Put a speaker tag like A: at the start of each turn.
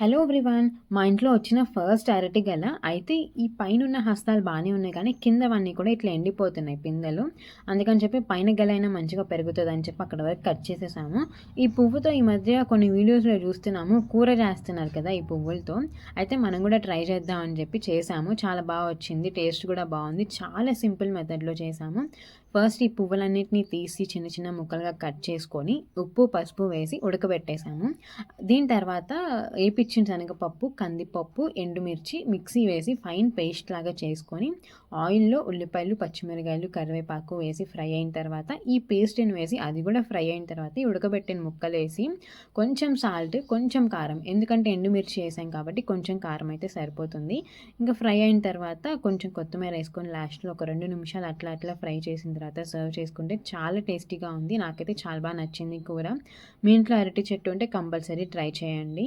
A: Hello everyone మా ఇంట్లో వచ్చిన ఫస్ట్ అరటి గల అయితే ఈ పైన ఉన్న హస్తాలు బాగానే ఉన్నాయి కానీ కిందవన్నీ కూడా ఇట్లా ఎండిపోతున్నాయి పిందెలు. అందుకని చెప్పి పైన గల అయినా మంచిగా పెరుగుతుంది అని చెప్పి అక్కడ వరకు కట్ చేసేసాము. ఈ పువ్వుతో ఈ మధ్య కొన్ని వీడియోస్లో చూస్తున్నాము. కూర చేస్తున్నారు కదా ఈ పువ్వులతో. అయితే మనం కూడా ట్రై చేద్దాం అని చెప్పి చేసాము. చాలా బాగా వచ్చింది. టేస్ట్ కూడా బాగుంది. చాలా సింపుల్ మెథడ్లో చేసాము. ఫస్ట్ ఈ పువ్వులన్నిటిని తీసి చిన్న చిన్న ముక్కలుగా కట్ చేసుకొని ఉప్పు పసుపు వేసి ఉడకబెట్టేసాము. దీని తర్వాత ఏపిచ్చిన శనగపప్పు కందిపప్పు ఎండుమిర్చి మిక్సీ వేసి ఫైన్ పేస్ట్ లాగా చేసుకొని ఆయిల్లో ఉల్లిపాయలు పచ్చిమిరకాయలు కరివేపాకు వేసి ఫ్రై అయిన తర్వాత ఈ పేస్ట్ని వేసి అది కూడా ఫ్రై అయిన తర్వాత ఈ ఉడకబెట్టిన ముక్కలు వేసి కొంచెం సాల్ట్ కొంచెం కారం ఎందుకంటే ఎండుమిర్చి వేసాం కాబట్టి కొంచెం కారం అయితే సరిపోతుంది. ఇంకా ఫ్రై అయిన తర్వాత కొంచెం కొత్తిమీర వేసుకొని లాస్ట్లో ఒక రెండు నిమిషాలు అట్లా అట్లా ఫ్రై చేసిన తర్వాత సర్వ్ చేసుకుంటే చాలా టేస్టీగా ఉంది. నాకైతే చాలా బాగా నచ్చింది కూర. మీ ఇంట్లో అరటి చెట్టు ఉంటే కంపల్సరీ ట్రై చేయండి.